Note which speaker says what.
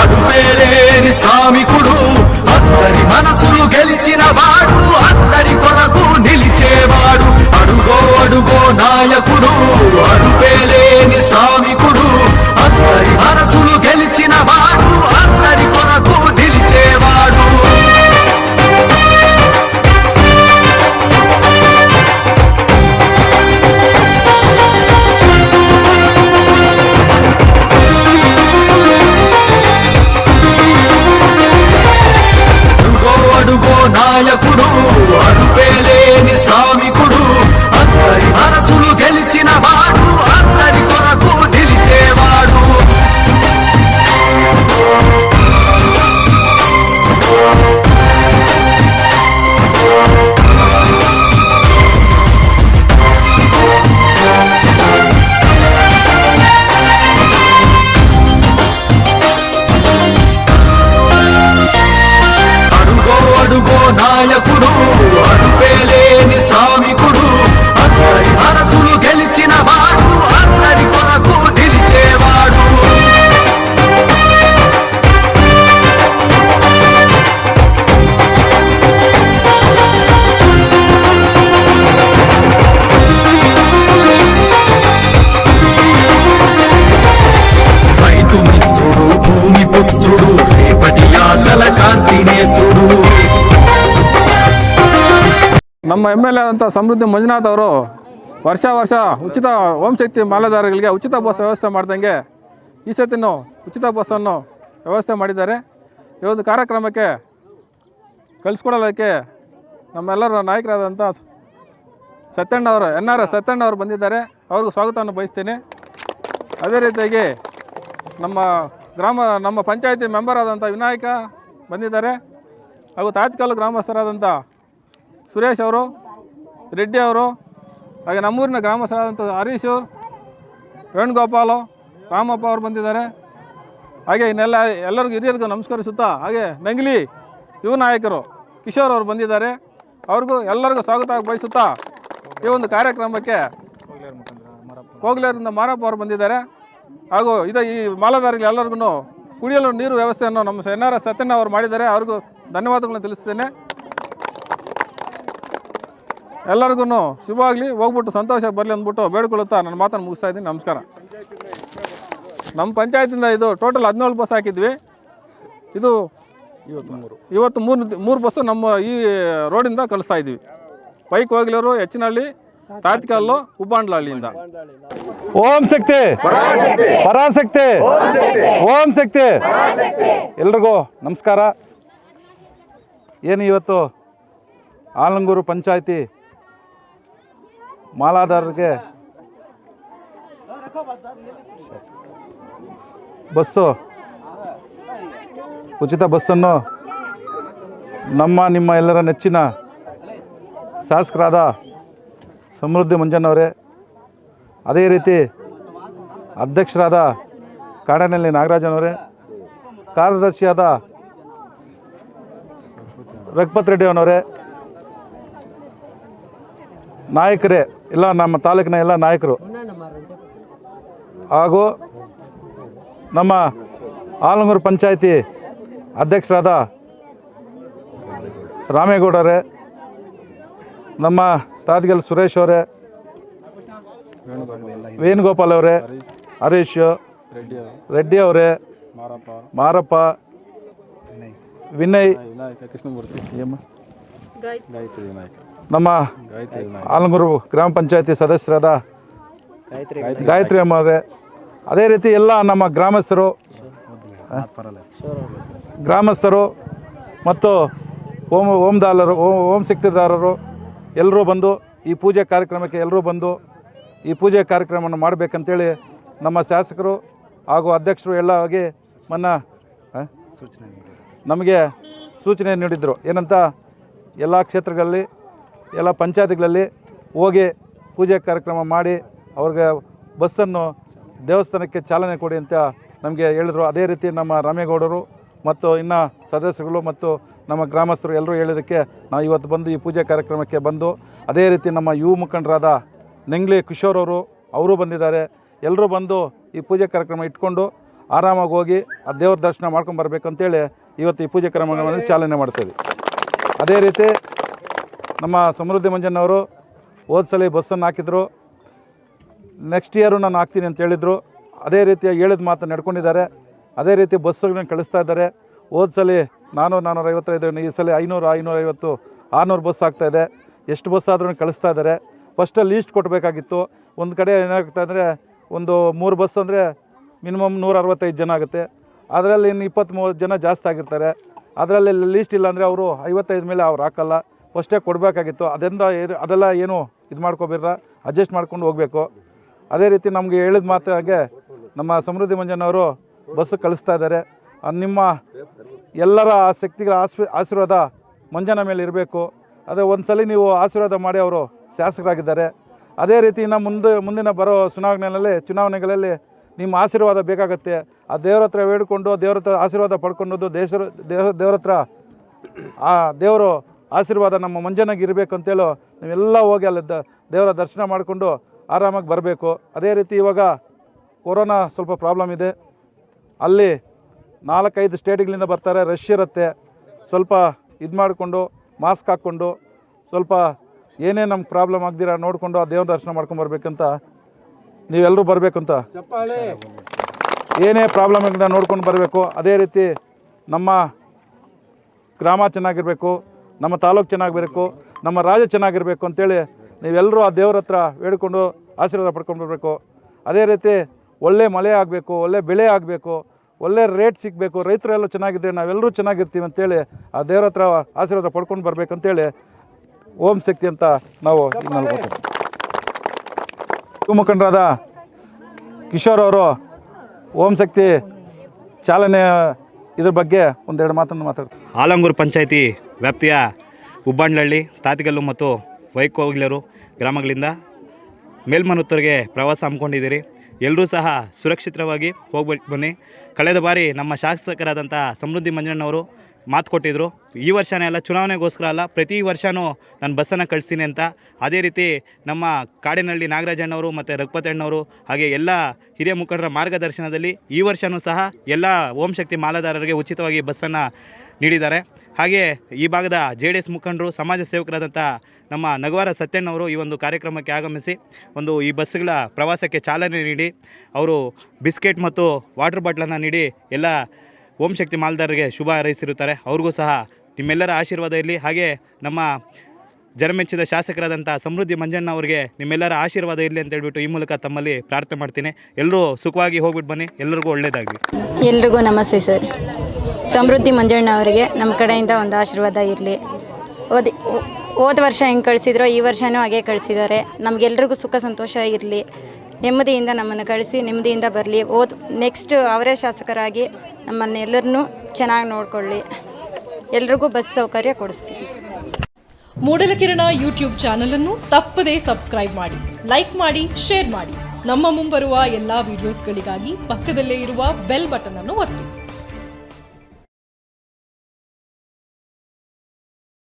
Speaker 1: అడు పేరేని సామికుడు. అందరి మనసులు గెలిచిన వాడు అందరి కొరకు నిలిచేవాడు. అడుగో అడుగో నాయకుడు అడుగు
Speaker 2: ನಮ್ಮ ಎಂ ಎಲ್ ಎ ಆದಂಥ ಸಮೃದ್ಧಿ ಮಂಜುನಾಥ್ ಅವರು ವರ್ಷ ವರ್ಷ ಉಚಿತ ಶಕ್ತಿ ಮಾಲಾಧಾರಗಳಿಗೆ ಉಚಿತ ಬಸ್ ವ್ಯವಸ್ಥೆ ಮಾಡ್ದಂಗೆ ಈ ಸತಿನೂ ಉಚಿತ ಬಸ್ಸನ್ನು ವ್ಯವಸ್ಥೆ ಮಾಡಿದ್ದಾರೆ. ಈ ಒಂದು ಕಾರ್ಯಕ್ರಮಕ್ಕೆ ಕಳಿಸ್ಕೊಡೋದಕ್ಕೆ ನಮ್ಮೆಲ್ಲರ ನಾಯಕರಾದಂಥ ಸತ್ಯಣ್ಣ ಅವರು ಎನ್ ಆರ್ ಎಸ್ ಸತ್ಯಣ್ಣ ಅವರು ಬಂದಿದ್ದಾರೆ. ಅವ್ರಿಗೆ ಸ್ವಾಗತವನ್ನು ಬಯಸ್ತೀನಿ. ಅದೇ ರೀತಿಯಾಗಿ ನಮ್ಮ ಗ್ರಾಮ, ನಮ್ಮ ಪಂಚಾಯತಿ ಮೆಂಬರ್ ಆದಂಥ ವಿನಾಯಕ ಬಂದಿದ್ದಾರೆ. ಹಾಗೂ ತಾತ್ಕಾಲ ಗ್ರಾಮಸ್ಥರಾದಂಥ ಸುರೇಶ್ ಅವರು, ರೆಡ್ಡಿ ಅವರು, ಹಾಗೆ ನಮ್ಮೂರಿನ ಗ್ರಾಮಸ್ಥರಾದಂಥ ಹರೀಶು ವೇಣುಗೋಪಾಲು ರಾಮಪ್ಪ ಅವರು ಬಂದಿದ್ದಾರೆ. ಹಾಗೆ ಇನ್ನೆಲ್ಲ ಎಲ್ಲರಿಗೂ ಹಿರಿಯರಿಗೂ ನಮಸ್ಕರಿಸುತ್ತಾ, ಹಾಗೆ ನಂಗ್ಲಿ ಯುವ ನಾಯಕರು ಕಿಶೋರ್ ಅವರು ಬಂದಿದ್ದಾರೆ. ಅವ್ರಿಗೂ ಎಲ್ಲರಿಗೂ ಸ್ವಾಗತ ಬಯಸುತ್ತಾ ಈ ಒಂದು ಕಾರ್ಯಕ್ರಮಕ್ಕೆ ಕೋಗ್ಲೇರಿಂದ ಮಾರಪ್ಪ ಅವರು ಬಂದಿದ್ದಾರೆ. ಹಾಗೂ ಇದು ಈ ಮಾಲಾಧಾರಿಗಳು ಎಲ್ಲರಿಗೂ ಕುಡಿಯಲು ನೀರು ವ್ಯವಸ್ಥೆಯನ್ನು ನಮ್ಮ ಎನ್ ಆರ್ ಎಸ್ ಅವರು ಮಾಡಿದ್ದಾರೆ. ಅವ್ರಿಗೂ ಧನ್ಯವಾದಗಳನ್ನು ತಿಳಿಸ್ತೇನೆ. ಎಲ್ಲರಿಗೂ ಶುಭ ಆಗಲಿ, ಹೋಗ್ಬಿಟ್ಟು ಸಂತೋಷ ಬರಲಿ ಅಂದ್ಬಿಟ್ಟು ಬೇಡ್ಕೊಳ್ಳುತ್ತಾ ನನ್ನ ಮಾತನ್ನು ಮುಗಿಸ್ತಾ ಇದ್ದೀನಿ. ನಮಸ್ಕಾರ. ನಮ್ಮ ಪಂಚಾಯತಿಂದ ಇದು ಟೋಟಲ್ ಹದಿನೇಳು ಬಸ್ ಹಾಕಿದ್ವಿ. ಇದು ಇವತ್ತು ಮೂರು ಮೂರು ಬಸ್ಸು ನಮ್ಮ ಈ ರೋಡಿಂದ ಕಳಿಸ್ತಾ ಇದ್ವಿ ಬೈಕ್ ಹೋಗ್ಲಿರು ಹೆಚ್ಚಿನಹಳ್ಳಿ, ತಾತ್ಕಲ್ಲು, ಉಬ್ಬಾಂಡ್ಲಹಳ್ಳಿಯಿಂದ.
Speaker 3: ಓಂ ಶಕ್ತಿ. ಪರಾಶಕ್ತಿ. ಓಂ ಶಕ್ತಿ. ಎಲ್ರಿಗೂ ನಮಸ್ಕಾರ. ಏನು ಇವತ್ತು ಆಲಂಗೂರು ಪಂಚಾಯತಿ ಮಾಲಾಧಾರರಿಗೆ ಬಸ್ಸು. ಉಚಿತ ಬಸ್ಸನ್ನು ನಮ್ಮ, ನಿಮ್ಮ ಎಲ್ಲರ ನೆಚ್ಚಿನ ಶಾಸಕರಾದ ಸಮೃದ್ಧಿ ಮಂಜಣ್ಣವರೇ ಅದೇ ರೀತಿ ಅಧ್ಯಕ್ಷರಾದ ಕಾಡನಹಳ್ಳಿ ನಾಗರಾಜನವರೇ, ಕಾರ್ಯದರ್ಶಿಯಾದ ರಘುಪತ್ ರೆಡ್ಡಿ ಅವನವರೇ ನಾಯಕರೇ ಎಲ್ಲ ನಮ್ಮ ತಾಲೂಕಿನ ಎಲ್ಲ ನಾಯಕರು. ಹಾಗೂ ನಮ್ಮ ಆಲಮೂರು ಪಂಚಾಯಿತಿ ಅಧ್ಯಕ್ಷರಾದ ರಾಮೇಗೌಡರೇ ನಮ್ಮ ತಾತ್ಗಲ್ ಸುರೇಶ್ ಅವರೇ ವೇಣುಗೋಪಾಲ್ ಅವರೇ ಹರೀಶ್
Speaker 2: ರೆಡ್ಡಿ
Speaker 3: ಅವರೇ
Speaker 2: ಮಾರಪ್ಪ
Speaker 3: ವಿನಯ್.
Speaker 2: ಕೃಷ್ಣಮೂರ್ತಿ.
Speaker 3: ನಮ್ಮ ಆಲಮೂರು ಗ್ರಾಮ ಪಂಚಾಯತಿ ಸದಸ್ಯರಾದ ಗಾಯತ್ರಿ ಅಮ್ಮವ್ರೆ. ಅದೇ ರೀತಿ ಎಲ್ಲ ನಮ್ಮ ಗ್ರಾಮಸ್ಥರು ಗ್ರಾಮಸ್ಥರು ಮತ್ತು ಓಂ ಓಂದಾಲರು ಓಂ ಓಂ ಶಕ್ತಿದಾರರು ಎಲ್ಲರೂ ಬಂದು ಈ ಪೂಜೆ ಕಾರ್ಯಕ್ರಮಕ್ಕೆ ಎಲ್ಲರೂ ಬಂದು ಈ ಪೂಜೆ ಕಾರ್ಯಕ್ರಮವನ್ನು ಮಾಡಬೇಕಂತೇಳಿ ನಮ್ಮ ಶಾಸಕರು ಹಾಗೂ ಅಧ್ಯಕ್ಷರು ಎಲ್ಲ ಹೋಗಿ ಮನ್ನ ಸೂಚನೆ ನಮಗೆ ಸೂಚನೆ ನೀಡಿದರು. ಏನಂತ, ಎಲ್ಲ ಕ್ಷೇತ್ರಗಳಲ್ಲಿ ಎಲ್ಲ ಪಂಚಾಯತ್ಗಳಲ್ಲಿ ಹೋಗಿ ಪೂಜೆ ಕಾರ್ಯಕ್ರಮ ಮಾಡಿ ಅವ್ರಿಗೆ ಬಸ್ಸನ್ನು ದೇವಸ್ಥಾನಕ್ಕೆ ಚಾಲನೆ ಕೊಡಿ ಅಂತ ನಮಗೆ ಹೇಳಿದರು. ಅದೇ ರೀತಿ ನಮ್ಮ ರಾಮೇಗೌಡರು ಮತ್ತು ಇನ್ನು ಸದಸ್ಯರುಗಳು ಮತ್ತು ನಮ್ಮ ಗ್ರಾಮಸ್ಥರು ಎಲ್ಲರೂ ಹೇಳಿದ್ದಕ್ಕೆ ನಾವು ಇವತ್ತು ಬಂದು ಈ ಪೂಜೆ ಕಾರ್ಯಕ್ರಮಕ್ಕೆ ಬಂದು, ಅದೇ ರೀತಿ ನಮ್ಮ ಯುವ ಮುಖಂಡರಾದ ನೆಂಗ್ಲಿ ಕಿಶೋರ್ ಅವರು ಅವರು ಬಂದಿದ್ದಾರೆ. ಎಲ್ಲರೂ ಬಂದು ಈ ಪೂಜೆ ಕಾರ್ಯಕ್ರಮ ಇಟ್ಕೊಂಡು ಆರಾಮಾಗಿ ಹೋಗಿ ಆ ದೇವ್ರ ದರ್ಶನ ಮಾಡ್ಕೊಂಡು ಬರಬೇಕಂತೇಳಿ ಇವತ್ತು ಈ ಪೂಜೆ ಕಾರ್ಯಕ್ರಮವನ್ನು ಚಾಲನೆ ಮಾಡ್ತೀವಿ ಅದೇ ರೀತಿ ನಮ್ಮ ಸಮೃದ್ಧಿ ಮಂಜಣ್ಣವರು ಹೋದ ಸಲ ಬಸ್ಸನ್ನು ಹಾಕಿದ್ರು. ನೆಕ್ಸ್ಟ್ ಇಯರು ನಾನು ಹಾಕ್ತೀನಿ ಅಂತ ಹೇಳಿದರು. ಅದೇ ರೀತಿಯ ಹೇಳಿದ ಮಾತು ನಡ್ಕೊಂಡಿದ್ದಾರೆ. ಅದೇ ರೀತಿ ಬಸ್ಸುಗಳನ್ನ ಕಳಿಸ್ತಾ ಇದ್ದಾರೆ. ಹೋದ ಸಲ ನಾನ್ನೂರು ನಾನ್ನೂರ ಐವತ್ತೈದು, ಈ ಸಲ ಐನೂರು, ಐನೂರ ಐವತ್ತು, ಆರುನೂರು ಬಸ್ ಆಗ್ತಾ ಇದೆ. ಎಷ್ಟು ಬಸ್ ಆದ್ರೂ ಕಳಿಸ್ತಾ ಇದ್ದಾರೆ. ಫಸ್ಟಲ್ಲಿ ಲೀಸ್ಟ್ ಕೊಡಬೇಕಾಗಿತ್ತು ಒಂದು ಕಡೆ ಏನಾಗುತ್ತೆ ಅಂದರೆ ಒಂದು ಮೂರು ಬಸ್ ಅಂದರೆ ಮಿನಿಮಮ್ ನೂರ ಅರವತ್ತೈದು ಜನ ಆಗುತ್ತೆ. ಅದರಲ್ಲಿ ಇನ್ನು ಇಪ್ಪತ್ತ್ ಮೂವತ್ತು ಜನ ಜಾಸ್ತಿ ಆಗಿರ್ತಾರೆ. ಅದರಲ್ಲಿ ಲೀಸ್ಟ್ ಇಲ್ಲ ಅಂದರೆ ಅವರು ಐವತ್ತೈದು ಮೇಲೆ ಅವ್ರು ಹಾಕಲ್ಲ. ಫಸ್ಟೇ ಕೊಡಬೇಕಾಗಿತ್ತು. ಅದರಿಂದ ಏನು ಅದೆಲ್ಲ ಏನು ಇದು ಮಾಡ್ಕೊಬೇಡ್ರ? ಅಡ್ಜಸ್ಟ್ ಮಾಡ್ಕೊಂಡು ಹೋಗಬೇಕು. ಅದೇ ರೀತಿ ನಮಗೆ ಹೇಳಿದ ಮಾತು ಹಾಗೆ ನಮ್ಮ ಸಮೃದ್ಧಿ ಮಂಜನವರು ಬಸ್ಸು ಕಳಿಸ್ತಾ ಇದ್ದಾರೆ. ನಿಮ್ಮ ಎಲ್ಲರ ಶಕ್ತಿಗಳ ಆಸ್ವಿ, ಆಶೀರ್ವಾದ ಮಂಜನ ಮೇಲೆ ಇರಬೇಕು. ಅದೇ ಒಂದು ಸಲ ನೀವು ಆಶೀರ್ವಾದ ಮಾಡಿ ಅವರು ಶಾಸಕರಾಗಿದ್ದಾರೆ. ಅದೇ ರೀತಿ ಇನ್ನು ಮುಂದೆ, ಮುಂದಿನ ಬರೋ ಚುನಾವಣೆಯಲ್ಲಿ, ಚುನಾವಣೆಗಳಲ್ಲಿ ನಿಮ್ಮ ಆಶೀರ್ವಾದ ಬೇಕಾಗುತ್ತೆ. ಆ ದೇವ್ರ ಹತ್ರ ಬೇಡಿಕೊಂಡು, ದೇವ್ರ ಹತ್ರ ಆಶೀರ್ವಾದ ಪಡ್ಕೊಂಡು ದೇಶ ದೇವ, ದೇವ್ರ ಹತ್ರ ಆ ದೇವರು ಆಶೀರ್ವಾದ ನಮ್ಮ ಮಂಜನಾಗಿ ಇರಬೇಕು ಅಂತೇಳೋ ನೀವೆಲ್ಲ ಹೋಗಿ ಅಲ್ಲಿ ದೇವರ ದರ್ಶನ ಮಾಡಿಕೊಂಡು ಆರಾಮಾಗಿ ಬರಬೇಕು. ಅದೇ ರೀತಿ ಇವಾಗ ಕೊರೋನಾ ಸ್ವಲ್ಪ ಪ್ರಾಬ್ಲಮ್ ಇದೆ. ಅಲ್ಲಿ ನಾಲ್ಕೈದು ಸ್ಟೇಟ್ಗಳಿಂದ ಬರ್ತಾರೆ. ರಶ್ ಇರುತ್ತೆ. ಸ್ವಲ್ಪ ಇದು ಮಾಡಿಕೊಂಡು ಮಾಸ್ಕ್ ಹಾಕ್ಕೊಂಡು ಸ್ವಲ್ಪ ಏನೇ ನಮ್ಗೆ ಪ್ರಾಬ್ಲಮ್ ಆಗ್ದಿರ ನೋಡಿಕೊಂಡು ಆ ದೇವ್ರ ದರ್ಶನ ಮಾಡ್ಕೊಂಡು ಬರ್ಬೇಕಂತ ನೀವೆಲ್ಲರೂ ಬರಬೇಕಂತ. ಏನೇ ಪ್ರಾಬ್ಲಮ್ ನೋಡ್ಕೊಂಡು ಬರಬೇಕು. ಅದೇ ರೀತಿ ನಮ್ಮ ಗ್ರಾಮ ಚೆನ್ನಾಗಿರಬೇಕು. ನಮ್ಮ ತಾಲೂಕು ಚೆನ್ನಾಗಿರಬೇಕು, ನಮ್ಮ ರಾಜ ಚೆನ್ನಾಗಿರಬೇಕು ಅಂತೇಳಿ ನೀವೆಲ್ಲರೂ ಆ ದೇವ್ರ ಹತ್ರ ಬೇಡಿಕೊಂಡು ಆಶೀರ್ವಾದ ಪಡ್ಕೊಂಡು ಬರಬೇಕು. ಅದೇ ರೀತಿ ಒಳ್ಳೆ ಮಳೆ ಆಗಬೇಕು, ಒಳ್ಳೆ ಬೆಳೆ ಆಗಬೇಕು, ಒಳ್ಳೆ ರೇಟ್ ಸಿಗಬೇಕು, ರೈತರೆಲ್ಲ ಚೆನ್ನಾಗಿದ್ದರೆ ನಾವೆಲ್ಲರೂ ಚೆನ್ನಾಗಿರ್ತೀವಿ ಅಂತೇಳಿ ಆ ದೇವ್ರ ಹತ್ರ ಆಶೀರ್ವಾದ ಪಡ್ಕೊಂಡು ಬರಬೇಕಂತೇಳಿ ಓಂ ಶಕ್ತಿ ಅಂತ ನಾವು ಯುವ ಮುಖಂಡರಾದ ಕಿಶೋರ್ ಅವರು ಓಂ ಶಕ್ತಿ ಚಾಲನೆ ಇದ್ರ ಬಗ್ಗೆ ಒಂದೆರಡು ಮಾತನ್ನು ಮಾತಾಡ್ತೀವಿ
Speaker 4: ಆಲಂಗೂರು ಪಂಚಾಯಿತಿ ವ್ಯಾಪ್ತಿಯ ಉಬ್ಬಂಡ್ಲಹಳ್ಳಿ ತಾತಿಗಲ್ಲು ಮತ್ತು ವೈಕೋಗ್ಲರು ಗ್ರಾಮಗಳಿಂದ ಮೇಲ್ಮನುತ್ತರಿಗೆ ಪ್ರವಾಸ ಹಮ್ಮಿಕೊಂಡಿದ್ದೀರಿ. ಎಲ್ಲರೂ ಸಹ ಸುರಕ್ಷಿತವಾಗಿ ಹೋಗ್ಬಿಟ್ಟು ಬನ್ನಿ. ಕಳೆದ ಬಾರಿ ನಮ್ಮ ಶಾಸಕರಾದಂಥ ಸಮೃದ್ಧಿ ಮಂಜಣ್ಣವರು ಮಾತು ಕೊಟ್ಟಿದ್ದರು ಈ ವರ್ಷನೇ ಅಲ್ಲ, ಚುನಾವಣೆಗೋಸ್ಕರ ಅಲ್ಲ, ಪ್ರತಿ ವರ್ಷವೂ ನಾನು ಬಸ್ಸನ್ನು ಕಳಿಸ್ತೀನಿ ಅಂತ. ಅದೇ ರೀತಿ ನಮ್ಮ ಕಾಡಿನಹಳ್ಳಿ ನಾಗರಾಜಣ್ಣವರು ಮತ್ತು ರಘುಪತಣ್ಣವರು ಹಾಗೆ ಎಲ್ಲ ಹಿರಿಯ ಮುಖಂಡರ ಮಾರ್ಗದರ್ಶನದಲ್ಲಿ ಈ ವರ್ಷವೂ ಸಹ ಎಲ್ಲ ಓಂ ಶಕ್ತಿ ಮಾಲಾದಾರರಿಗೆ ಉಚಿತವಾಗಿ ಬಸ್ಸನ್ನು ನೀಡಿದ್ದಾರೆ. ಹಾಗೆ ಈ ಭಾಗದ ಜೆ ಡಿ ಎಸ್ ಮುಖಂಡರು, ಸಮಾಜ ಸೇವಕರಾದಂಥ ನಮ್ಮ ನಗವಾರ ಸತ್ಯಣ್ಣವರು ಈ ಒಂದು ಕಾರ್ಯಕ್ರಮಕ್ಕೆ ಆಗಮಿಸಿ ಒಂದು ಈ ಬಸ್ಗಳ ಪ್ರವಾಸಕ್ಕೆ ಚಾಲನೆ ನೀಡಿ, ಅವರು ಬಿಸ್ಕೆಟ್ ಮತ್ತು ವಾಟರ್ ಬಾಟ್ಲನ್ನು ನೀಡಿ ಎಲ್ಲ ಓಂ ಶಕ್ತಿ ಮಾಲ್ದಾರರಿಗೆ ಶುಭ ಹಾರೈಸಿರುತ್ತಾರೆ. ಅವ್ರಿಗೂ ಸಹ ನಿಮ್ಮೆಲ್ಲರ ಆಶೀರ್ವಾದ ಇರಲಿ. ಹಾಗೆ ನಮ್ಮ ಜನಮೆಚ್ಚಿದ ಶಾಸಕರಾದಂಥ ಸಮೃದ್ಧಿ ಮಂಜಣ್ಣ ಅವರಿಗೆ ನಿಮ್ಮೆಲ್ಲರ ಆಶೀರ್ವಾದ ಇರಲಿ ಅಂತ ಹೇಳ್ಬಿಟ್ಟು ಈ ಮೂಲಕ ತಮ್ಮಲ್ಲಿ ಪ್ರಾರ್ಥನೆ ಮಾಡ್ತೀನಿ. ಎಲ್ಲರೂ ಸುಖವಾಗಿ ಹೋಗ್ಬಿಟ್ಟು ಬನ್ನಿ. ಎಲ್ಲರಿಗೂ ಒಳ್ಳೆಯದಾಗಲಿ
Speaker 5: ಎಲ್ರಿಗೂ ನಮಸ್ತೆ ಸರ್. ಸಮೃದ್ಧಿ ಮಂಜಣ್ಣ ಅವರಿಗೆ ನಮ್ಮ ಕಡೆಯಿಂದ ಒಂದು ಆಶೀರ್ವಾದ ಇರಲಿ. ಓದಿ ಹೋದ ವರ್ಷ ಹೆಂಗೆ ಕಳಿಸಿದ್ರೋ ಈ ವರ್ಷವೂ ಹಾಗೆ ಕಳಿಸಿದ್ದಾರೆ. ನಮಗೆಲ್ರಿಗೂ ಸುಖ ಸಂತೋಷ ಇರಲಿ. ನೆಮ್ಮದಿಯಿಂದ ನಮ್ಮನ್ನು ಕಳಿಸಿ, ನೆಮ್ಮದಿಯಿಂದ ಬರಲಿ. ಓದ್ ನೆಕ್ಸ್ಟ್ ಅವರೇ ಶಾಸಕರಾಗಿ ನಮ್ಮನ್ನೆಲ್ಲರನ್ನೂ ಚೆನ್ನಾಗಿ ನೋಡಿಕೊಳ್ಳಿ. ಎಲ್ರಿಗೂ ಬಸ್ ಸೌಕರ್ಯ ಕೊಡಿಸ್ತೀವಿ
Speaker 6: ಮೂಡಲಕಿರಣ ಯೂಟ್ಯೂಬ್ ಚಾನಲನ್ನು ತಪ್ಪದೇ ಸಬ್ಸ್ಕ್ರೈಬ್ ಮಾಡಿ, ಲೈಕ್ ಮಾಡಿ, ಶೇರ್ ಮಾಡಿ. ನಮ್ಮ ಮುಂಬರುವ ಎಲ್ಲ ವಿಡಿಯೋಸ್ಗಳಿಗಾಗಿ ಪಕ್ಕದಲ್ಲೇ ಇರುವ ಬೆಲ್ ಬಟನ್ ಅನ್ನು ಒತ್ತಿ.